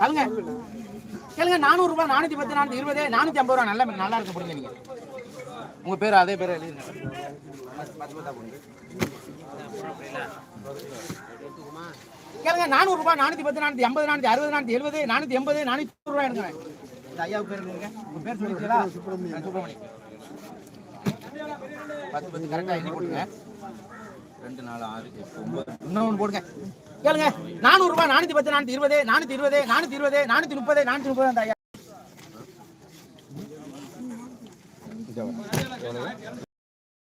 அதுங்க கேளுங்க நானூறு ரூபாய் நானூத்தி பத்து நானூத்தி இருபது நானூத்தி ஐம்பது ரூபா நல்ல நல்லா இருக்கு பிடிங்க நீங்க? உங்க பேர் அதே பேர் போடுங்க. கேளுங்க நானூறு ரூபாய் நானூத்தி பத்து நானூத்தி ஐம்பது நானூத்தி அறுபது நானூத்தி எழுபது நானூத்தி எண்பது நானூத்தி ரூபாய் இந்த ஐயாவுக்கு பேர் எழுதுங்க. உங்க பேர் சொல்லிட்டீங்களா? சுப்பிரமணியம் பத்து பத்து கரெக்டா எண்ணி போட்டுங்க ரெண்டு நாலு ஆறு எட்டு ஒன்பது. இன்னொன்று போடுங்க. கேளுங்க. நானூறு ரூபாய் நானூத்தி பத்து நானூத்தி இருபது நானூத்தி இருபது நானூத்தி இருபது நானூத்தி முப்பது நானூத்தி முப்பது அந்த ஐயா.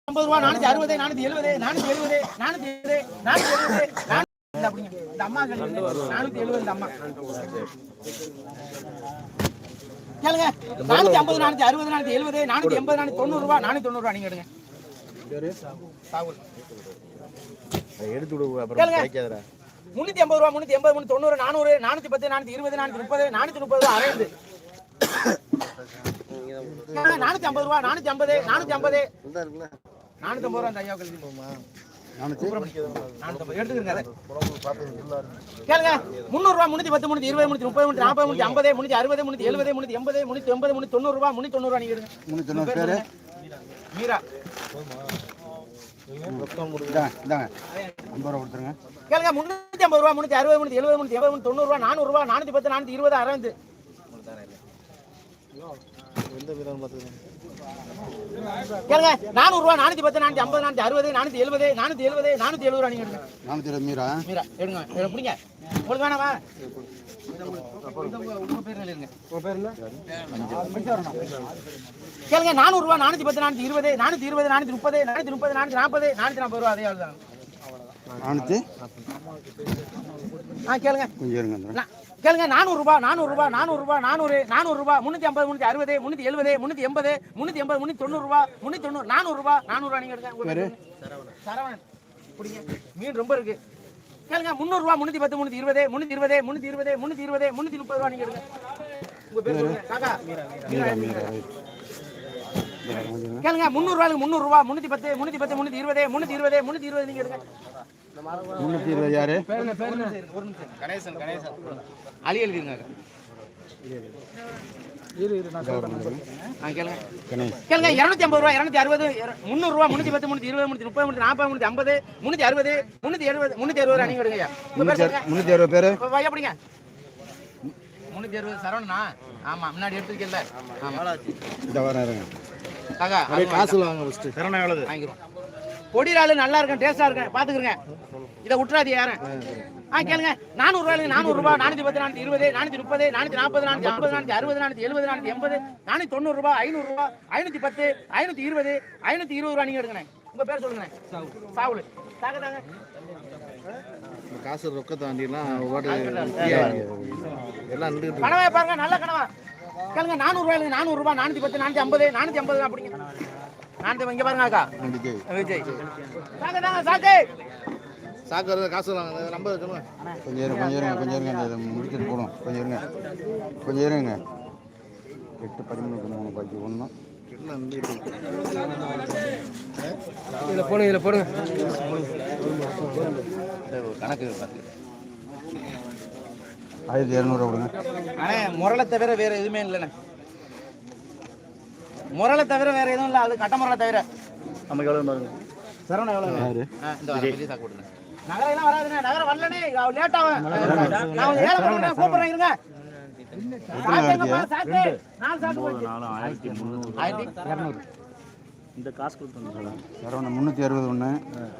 ஐம்பது ரூபா நானூத்தி அறுபது நானூத்தி எழுபது நானூத்தி எழுபது நானூத்தி எழுபது நானூத்தி எழுபது நானூத்தி அப்படிங்க. இந்த அம்மா கேளுங்க. நானூத்தி எழுபது இந்த அம்மா. கேளுங்க. நானூத்தி ஐம்பது நானூத்தி அறுபது நானூத்தி எழுபது நானூத்தி எண்பது நானூத்தி தொண்ணூறு ரூபா நானூத்தி தொண்ணூறு ரூபா நீங்க எடுங்க. எடுத்து அப்புறம் முன்னூத்தி ஐம்பது ரூபா முன்னூத்தி எண்பது முன்னூத்தி தொண்ணூறு நானூறு நானூத்தி பத்து நானூத்தி இருபது நானூத்தி முப்பது நானூத்தி முப்பது அரைந்து நானூத்தி ஐம்பது ரூபா நானூத்தி ஐம்பது நானூத்தி ஐம்பது. நானூத்தி ஐம்பது ரூபா அந்த ஐயா கல்வி எடுத்துக்கிறேங்க அதை. கேளுங்க. முந்நூறு ரூபா முன்னூத்தி பத்து முன்னூத்தி இருபது முன்னூத்தி முப்பது முன்னூத்தி நாற்பது முன்னூத்தி ஐம்பது முன்னூத்தி அறுபது முன்னூத்தி எழுபது முன்னூத்தி எண்பது முன்னூத்தி எண்பது முன்னூத்தி தொண்ணூறு ரூபா முன்னூத்தி தொண்ணூறு ரூபா நீங்க மீரா. ஐம்பது ரூபா கொடுத்துருங்க. கேளுங்க முன்னூத்தி ஐம்பது ரூபா முன்னூத்தி அறுபது முன்னூத்தி எழுபது முன்னூத்தி எண்பது முன்னூத்தி தொண்ணூறு ரூபா நானூறு ரூபா நானூத்தி பத்து இருபது அறுபது. எந்த விதம் கேளுங்க நானூறு ரூபா நானூத்தி பத்து நானூத்தி ஐம்பது நானூத்தி அறுபது நானூத்தி எழுபது நானூத்தி எழுபது நானூத்தி எழுபது ரூபா நீங்க எடுங்க. நானூற்றி இருபது மீரா மீரா எடுங்க, பிடிங்க. உங்களுக்கு வேணாமா. கேளுங்க நானூறு ரூபா நானூத்தி பத்து நானூத்தி இருபது நானூத்தி இருபது நானூத்தி முப்பது நானூத்தி முப்பது நானூத்தி நாற்பது நானூத்தி நாற்பது ரூபா அதே ஆள் ஆ கேளுங்க. கேளுங்க நானூறு ரூபாய் நானூறு ரூபாய் நானூறு ரூபாய் நானூறு நானூறு ரூபாய் முன்னூத்தி ஐம்பது முன்னூத்தி அறுபது முன்னூத்தி எழுபது முன்னூத்தி எண்பது முன்னூத்தி எண்பது முன்னூத்தி தொண்ணூறு ரூபாய் முன்னூத்தி தொண்ணூறு நானூறு ரூபாய் நானூறு ரூபாய் நீங்க எடுங்க சரவணன். பிடிங்க. மீன் ரொம்ப இருக்கு. கேளுங்க முந்நூறு ரூபாய் முன்னூத்தி பத்து முன்னூத்தி இருபது முன்னூத்தி இருபது முன்னூத்தி இருபது முன்னூத்தி இருபது முன்னூத்தி முப்பது ரூபாய் நீங்க எடுங்க. உங்க பேர் சொல்லுங்க. காக்கா. கேளுங்க முந்நூறு ரூபாய்க்கு முந்நூறு ரூபாய் முன்னூத்தி பத்து முன்னூத்தி பத்து முன்னூத்தி இருபது முன்னூத்தி இருபது முன்னூத்தி இருபது நீங்க எடுங்க. இருபது யாரு? ஒரு நிமிஷம் கணேசன் கணேசன். அலி எழுதிருங்க கேளுங்க. இருநூத்தி ஐம்பது ரூபா இருநூத்தி அறுபது முந்நூறு ரூபா முன்னூத்தி பத்து முன்னூத்தி இருபது முன்னூத்தி முப்பது முன்னூத்தி நாற்பது முன்னூத்தி ஐம்பது முன்னூத்தி அறுபது முன்னூத்தி எழுபது முன்னூத்தி அறுபது ரூபா நீங்க சொல்லுங்க. முன்னூற்றி அறுபது பேர்? இப்ப வையா பிடிங்க. முன்னூத்தி அறுபது சரவணனா? ஆமா முன்னாடி எடுத்துருக்கல ஆமா. இந்த வாரம் காசு வாங்க ஃபஸ்ட்டு திறனை எவ்வளவு? வாங்கிடுவோம். பொடிராளு நல்லா இருக்கும் டேஸ்டா இருக்கும். பாத்துக்கிறங்க இதை விட்டுறாதீங்க யாரும். ஆ கேளுங்க. நானூறு ரூபாய் நானூறு ரூபாய் நானூத்தி பத்து நானூத்தி இருபது நானூத்தி முப்பது நானூத்தி நாற்பது நானூத்தி ஐம்பது நானூத்தி அறுபது நானூத்தி எழுபது நானூத்தி எண்பது நானூத்தி தொண்ணூறு ரூபாய் ஐநூறு ரூபாய் ஐநூத்தி பத்து ஐநூத்தி இருபது ஐநூத்தி இருபது ரூபாய் நீங்க எடுங்க உங்க பேர் சொல்லுங்க. சாவுல். தாங்க தாங்க. காசு ரொக்க தாண்டிலாம் எல்லாம் கனவா பாருங்க நல்ல கனவா. கேளுங்க நானூறு ரூபாய் நானூறு ரூபாய் நானூத்தி பத்து நானூத்தி ஐம்பது நானூத்தி ஐம்பது அப்படிங்க நானூத்தி இங்க பாருங்க அக்கா. விஜய் விஜய் தாங்க தாங்க சாக்கு சாக்கு காசு சொல்லுங்க கொஞ்சம் இருங்க கொஞ்சம் இருங்க கொஞ்சம் இருங்க இதை முடிச்சுட்டு போடும் கொஞ்சம் இருங்க கொஞ்சம் இருங்க. எட்டு பதிமூணு பதிமூணு பாக்கி ஒன்று எல்லாம் நின்றுட்டு இதுல போடுங்க இதுல போடுங்க கணக்கு ஆயிரத்தி இரநூறுவா கொடுங்க. அண்ணே முரலை தவிர வேற எதுவுமே இல்லைண்ணே. முரலை தவிர வேற எதுவும் இல்லை அது கட்ட முரலை தவிர. நமக்கு எவ்வளோ பாருங்க சரவணா ஆ, இந்த சாக்கு கொடுங்க. நகரம் எல்லாம் வராதுண்ணே நகரம் வரலனே லேட் ஆகும் நான் கொஞ்சம் பண்ணுறேன் கூப்பிடுறேன் இருங்க. இந்த காசு கொடுத்தோம் முந்நூற்றி அறுபது ஒன்று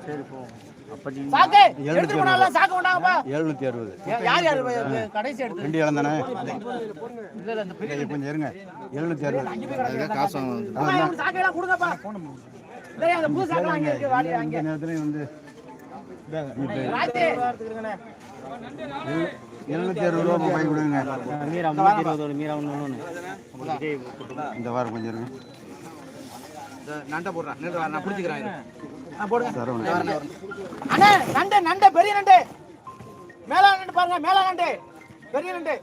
சரி போ. எழுநூற்றி அறுபது. ரெண்டு இளம் தானே? இல்ல இல்ல இந்த பெரிய கொஞ்சம் இருங்க. எழுநூற்றி அறுபது. காசு வந்து எழுநூத்தி இந்த அறுபது ரூபா வாங்கி கொடுங்க மீரா முந்நூற்றி இருபது மீரா ஒன்று இந்த வாரம் கொஞ்சம் இருங்க நண்டை போடுறேன் நில்லு நான் பிடிச்சிக்கிறேன் போடுங்க அண்ணே நண்டு நண்டு பெரிய நண்டு. மேலா நண்டு பாருங்க மேலா நண்டு பெரிய நண்டு.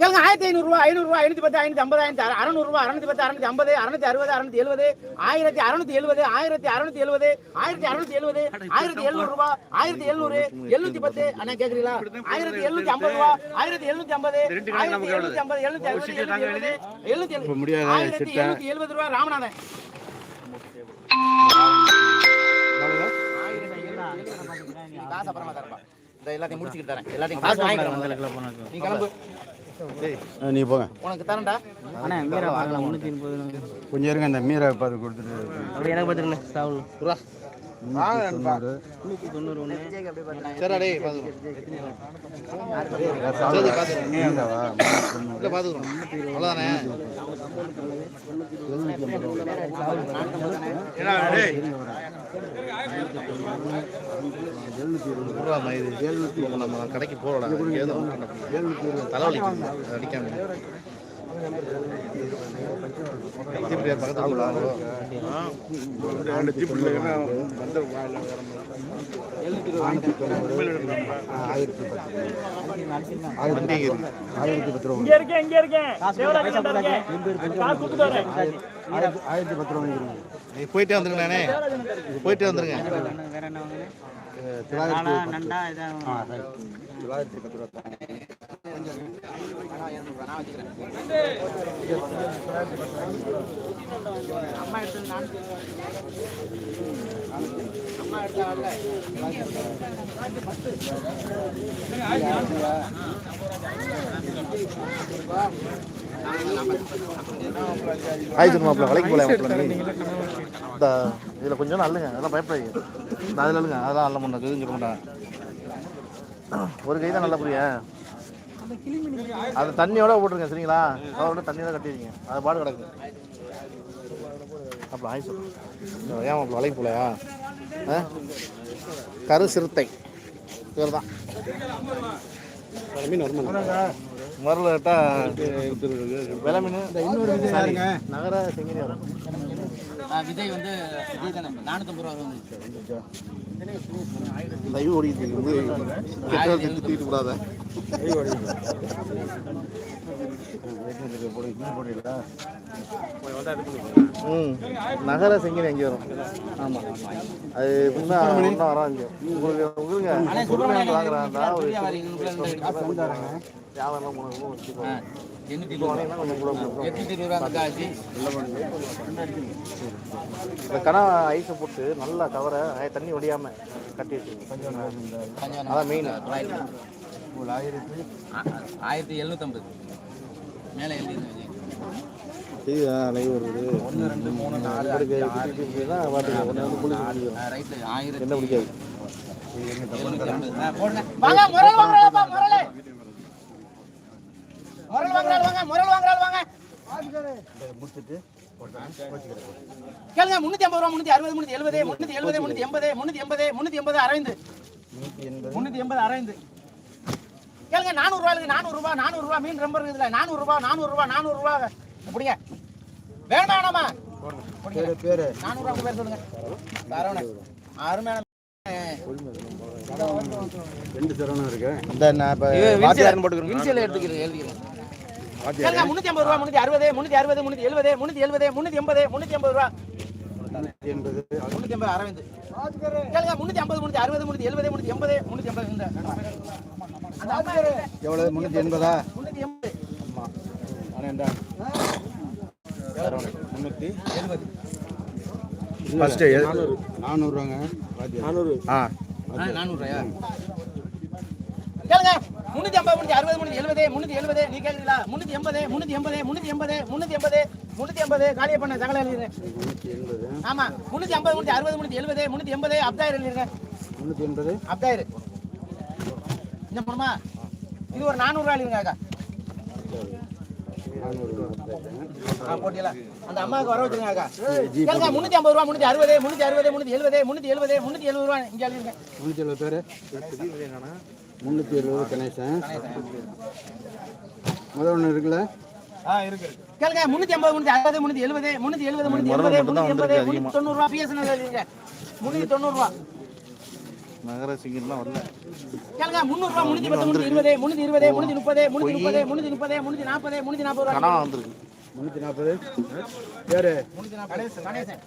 கேளுங்க ஆயிரத்தி ஐநூறுரூவா ஐநூறுரூவா ஐநூத்தி பத்து ஐநூத்தி ஐம்பது ஐநூத்தி அறநூறுவா அறுநூத்தி பத்து அறுநூத்தி ஐம்பது அறுநூத்தி அறுபது அறுநூத்தி எழுபது ஆயிரத்தி அறுநூத்தி எழுபது ஆயிரத்தி அறுநூத்தி எழுபது ஆயிரத்தி அறுநூத்தி எழுபது ஆயிரத்தி எழுநூறு ரூபா ஆயிரத்தி எழுநூறு எழுநூத்தி பத்து. அண்ணா கேக்குறீங்களா? ஆயிரத்தி எழுநூத்தி ஐம்பது ரூபா ஆயிரத்தி எழுநூத்தி ஐம்பது ஆயிரத்தி எழுநூத்தி ஐம்பது எழுநூத்தி அறுபது எழுநூத்தி எழுபது ஆயிரத்தி. எழுநூத்தி எழுபது ரூபா ராமநாதன். காசு அப்புறமா தரப்பா. இந்த எல்லாத்தையும் முடிச்சுக்கிட்டு தரேன். எல்லாத்தையும் காசு வாங்கிக்கிறேன். நீ கிளம்பு. நீ போங்க. உனக்கு தரேன்டா அண்ணா மீரா பார்க்கலாம்? முந்நூற்றி முப்பது கொஞ்சம் இருங்க அந்த மீரை பார்த்து கொடுத்துட்டு அப்படி எனக்கு பார்த்துருங்க சாவல் தொண்ணூறு மீராவா? நம்ம கடைக்கு போறோம். தலைவலி அடிக்காம. ஆயிரத்தி பத்து ஆயிரத்தி ஆயிரத்தி பத்து ரூபா ஆயிரத்தி ஆயிரத்தி பத்து ரூபா போயிட்டே வந்துருங்கண்ணே போயிட்டே வந்துருங்க. வேற என்ன வாங்கினேன் தொள்ளாயிரத்தி பத்து. ரூபா. அம்மா எடுத்தது நான் அம்மா ஆயிடுச்சு மாப்பிள்ள வலைக்கு போல இந்த இதில் கொஞ்சம் நல்லுங்க அதெல்லாம் பயப்படாதீங்க. அதில் இல்லைங்க அதெல்லாம் அல்ல முன்னாடி எதுவும் ஒரு கை தான் நல்லா புரியா அது தண்ணியோட போட்டுருங்க சரிங்களா? அதோட தண்ணி தான் கட்டிடுங்க. அது பாடு கிடக்கு. அப்போ ஆய் சொல்லு ஏன் மாப்பிள்ள வலைக்கு போலையா? ஆ? கரு சிறுத்தை. இவர் தான் மருள் கேட்டா விலை மீன். சாரி, நகர செங்கினி வரும். விஜய் வந்து விஜய் தானே நானூத்தம்பது ரூபா வந்து லைவ் ஓடிட்டு தூக்கிட்டு கூடாத நகர செங்கினி எங்கே வரும்? ஆமாம் அது முன்னா வரும் இங்கே உங்களுக்கு உங்களுங்க. பொறுமையாக வாங்குறாங்க ஒரு வியாபாரம் இந்த கனா ஐஸை போட்டு நல்லா கவரை தண்ணி ஒடியாம கட்டி வச்சுக்கோங்க அதான் மெயின் ஒரு ஆயிரத்தி ஆயிரத்தி எழுநூத்தம்பது. மேலே லைவ் வருது. ஒன்று ரெண்டு மூணு நாலு இருக்கு தான் பாட்டுங்க ஒன்று வந்து குளிச்சு முடியும் ரைட்டு ஆயிரத்தி என்ன பிடிக்காது முடிச்சுட்டு கேளுங்க முன்னூத்தி ஐம்பது ரூபா முன்னூத்தி அறுபது முன்னூத்தி எழுபது முன்னூத்தி எழுபது முன்னூத்தி எண்பது முன்னூத்தி எண்பது முன்னூத்தி எண்பது அரைந்து நூற்றி எண்பது. முன்னூத்தி எண்பது அரைந்து கேளுங்க நானூறு ரூபாய் நானூறு ரூபாய் நானூறு ரூபாய் மீன் ரொம்ப இருக்குதுல நானூறு ரூபாய் நானூறு ரூபாய் நானூறு ரூபாய். எப்படிங்க? வேணுமா பேரு பேரு. நானூறு ரூபாய் பேர் சொல்லுங்க. சரவணன். அருமையான ரெண்டு சரவணம் இருக்கு? இந்த நான் இப்போ வாத்தியார்னு போட்டுக்கிறேன் இன்சியல் எடுத்துக்கிறேன் எழுதிக்கிறேன் கேளுங்க முன்னூத்தி ஐம்பது ரூபா முன்னூத்தி அறுபது முன்னூத்தி அறுபது முன்னூத்தி எழுபது முன்னூத்தி எழுபது முன்னூத்தி எண்பது முன்னூத்தி எண்பது ரூபா முன்னூத்தி எண்பது. அரவிந்த் கேளுங்க முன்னூத்தி ஐம்பது முன்னூத்தி அறுபது முன்னூத்தி எழுபது முன்னூத்தி எண்பது முன்னூத்தி எண்பது எவ்வளவு? முந்நூற்றி எண்பதா? முன்னூத்தி எண்பது. பன்னெண்டா முந்நூற்றி எழுபது ஃபஸ்ட்டு நானூறுவாங்க. நானூறு. ஆ. நானூறுயா கேளுங்க. முன்னூத்தி ஐம்பது முன்னூத்தி அறுபது முன்னூத்தி எழுபது முன்னூத்தி எழுபது. நீ கேளுங்களா முன்னூத்தி எண்பது முன்னூத்தி எண்பது முன்னூத்தி எண்பது முன்னூத்தி எண்பது முன்னூத்தி எண்பது. காலிய பண்ண சகல எழுதிருங்க முந்நூற்றி எண்பது. ஆமா. முன்னூத்தி ஐம்பது முன்னூத்தி அறுபது முன்னூத்தி எழுபது முன்னூத்தி எண்பது. அப்தாயிரம் எழுதிருங்க. முந்நூற்றி எண்பது. அப்தாயிரு இந்த போணுமா இது ஒரு நானூறுரூவா எழுதுங்க அக்கா. அந்த அம்மாவுக்கு வர வச்சிருங்க அக்கா. கேளுங்க முன்னூத்தி ஐம்பது ரூபா முன்னூத்தி அறுபது முன்னூத்தி அறுபது முன்னூத்தி எழுபது முன்னூத்தி எழுபது முன்னூத்தி எழுபது ரூபா இங்க முந்நூற்றி எழுபது பேர். முந்நூற்றி எழுபது கணேசன். முதல் ஒன்று இருக்குல்ல? கேளுங்க முன்னூத்தி ஐம்பது முன்னூத்தி அறுபது முன்னூத்தி எழுபது முன்னூத்தி எழுபது முன்னூத்தி எண்பது முன்னூத்தி எண்பது முன்னூத்தி தொண்ணூறு ரூபா பிஎஸ்என்எல் எழுதிருங்க முன்னூத்தி தொண்ணூறு ரூபா. நகர சிங்கர்லாம் வரல. கேளுங்க முந்நூறுரூவா முந்நூற்றி பத்து முந்நூற்றி இருபது முந்நூற்றி இருபது முந்நூற்றி முப்பது முந்நூற்றி முப்பது முந்நூற்றி முப்பது முந்நூற்றி நாற்பது முந்நூற்றி நாற்பது ரூபா. கனவா வந்திருக்கு. முந்நூற்றி நாற்பது. பேரு முந்நூற்றி நாற்பது. கணேசன்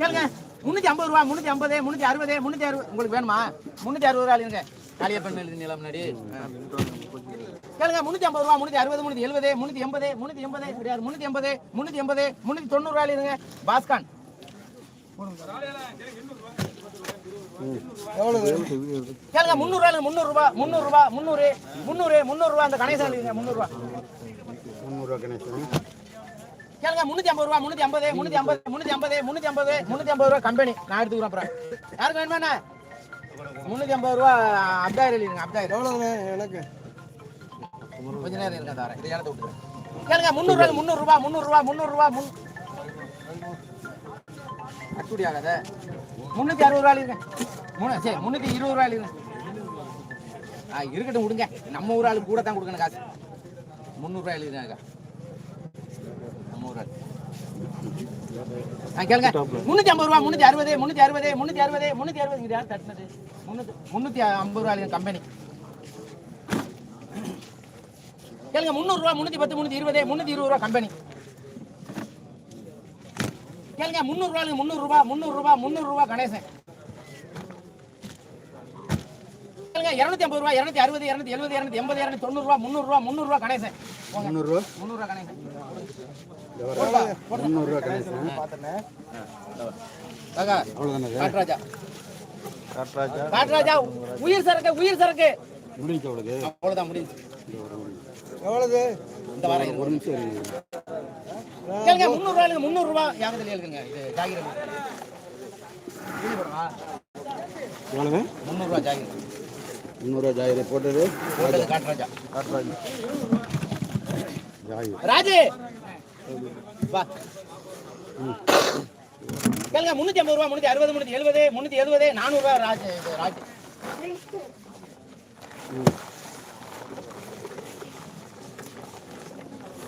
கேளுங்க முந்நூற்றி ஐம்பது ரூபா முந்நூற்றி ஐம்பது முந்நூற்றி அறுபது முந்நூற்றி அறுபது. உங்களுக்கு வேணுமா? முந்நூற்றி அறுபது ரூபா இல்லைங்க காளியப்பன் நிலம் முன்னாடி. கேளுங்க ஐம்பது ரூபா முந்நூற்றி அறுபது முந்நூற்றி எழுபது முந்நூற்றி எண்பது முந்நூற்றி எண்பது முந்நூற்றி எண்பது முந்நூற்றி எண்பது முந்நூற்றி தொண்ணூறு ரூபா இருங்க பாஸ்கான். கேளுங்க முந்நூறுரூவா முந்நூறுரூவா முந்நூறுரூவா முந்நூறு முந்நூறு முந்நூறுரூவா அந்த கணேசன் முந்நூறுரூவா முந்நூறுரூவா கணேசன். கேளுங்க முந்நூற்றி ஐம்பது ரூபா முந்நூற்றி ஐம்பது முந்நூற்றி ஐம்பது முந்நூற்றி ஐம்பது முந்நூற்றி ஐம்பது முந்நூற்றி ஐம்பது ரூபா கம்பெனி நான் எடுத்துக்கிறேன் அப்புறம். யாருக்கு வேணுமா முந்நூற்றி ஐம்பது ரூபா அப்தாயிரம் அப்தாயிரம். எவ்வளோங்க எனக்கு? கொஞ்ச நேரம் இருங்க தாரேன். இதை இடத்த விட்டுறேன். கேளுங்க முந்நூறுரூவா முந்நூறுரூவா முந்நூறுரூவா முந்நூறுரூவா முன் கட்டுப்படி ஆகாத முந்நூற்றி அறுபது ரூபாய் இருங்க. மூணு சரி முந்நூற்றி இருபது ரூபா இருங்க. ஆ இருக்கட்டும் விடுங்க. நம்ம ஊர் ஆளு கூட தான் கொடுக்கணும் காசு. முந்நூறுரூவா எழுதுனாக்கா நம்ம ஊர் ஆள். ஆ கேளுங்க. முந்நூற்றி ஐம்பது ரூபா முந்நூற்றி அறுபது முந்நூற்றி அறுபது முந்நூற்றி அறுபது முந்நூற்றி அறுபது. இது யார் தட்டினது? முந்நூற்றி முந்நூற்றி ஐம்பது ரூபா இல்லைங்க கம்பெனி கேளுங்க முந்நூறுரூவா முந்நூற்றி பத்து முந்நூற்றி இருபது முந்நூற்றி இருபது ரூபா கம்பெனி கேளுங்க முந்நூறுரூவா முந்நூறுரூவா முந்நூறுரூவா முந்நூறுரூவா கணேசன். கேளுங்க இரநூத்தி ஐம்பது ரூபா இரநூத்தி அறுபது இரநூத்தி எழுபது இரநூத்தி எண்பது இரநூத்தி முந்நூறுரூவா முந்நூறுரூவா கணேசன். போங்க. முந்நூறுரூவா முந்நூறுரூவா கணேசன். முந்நூறுரூவா கணேசன். காக்கா, அவ்வளோதானே காட்ராஜா. காட்ராஜா. காட்ராஜா உயிர் சரக்கு உயிர் சரக்கு. முடிஞ்சு அவ்வளோது அவ்வளோதான் முடிஞ்சு இந்த வாரம் ஒரு நிமிஷம். கேளுங்க முந்நூறுரூவா இல்லைங்க முந்நூறுரூவா யாபத்தில் எழுதுங்க இது ஜாகிர இது போடுவா எவ்வளோங்க முந்நூறுரூவா ஜாகிர. முந்நூறுரூவா போட்டது? போட்டது காட்ராஜா. காட்ராஜா. ஜாயி ராஜு! வா. கேளுங்க முந்நூற்றி ஐம்பது ரூபா முந்நூற்றி அறுபது முந்நூற்றி எழுபது முந்நூற்றி எழுபது நானூறுரூவா ராஜு ராஜு.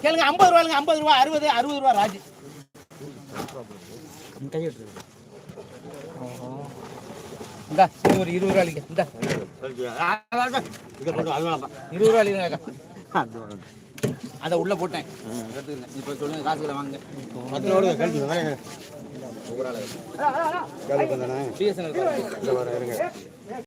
கேளுங்க ஐம்பது ரூபாய்ங்க ஐம்பது ரூபா அறுபது அறுபது ரூபா ராஜு. இந்தா ஒரு இருபது ரூபா இல்லைங்க இந்தா. இருபது ரூபா இல்லைங்க அதை உள்ள போட்டேன். இப்போ சொல்லுங்க காசுகளை வாங்க பிஎஸ்என்எல்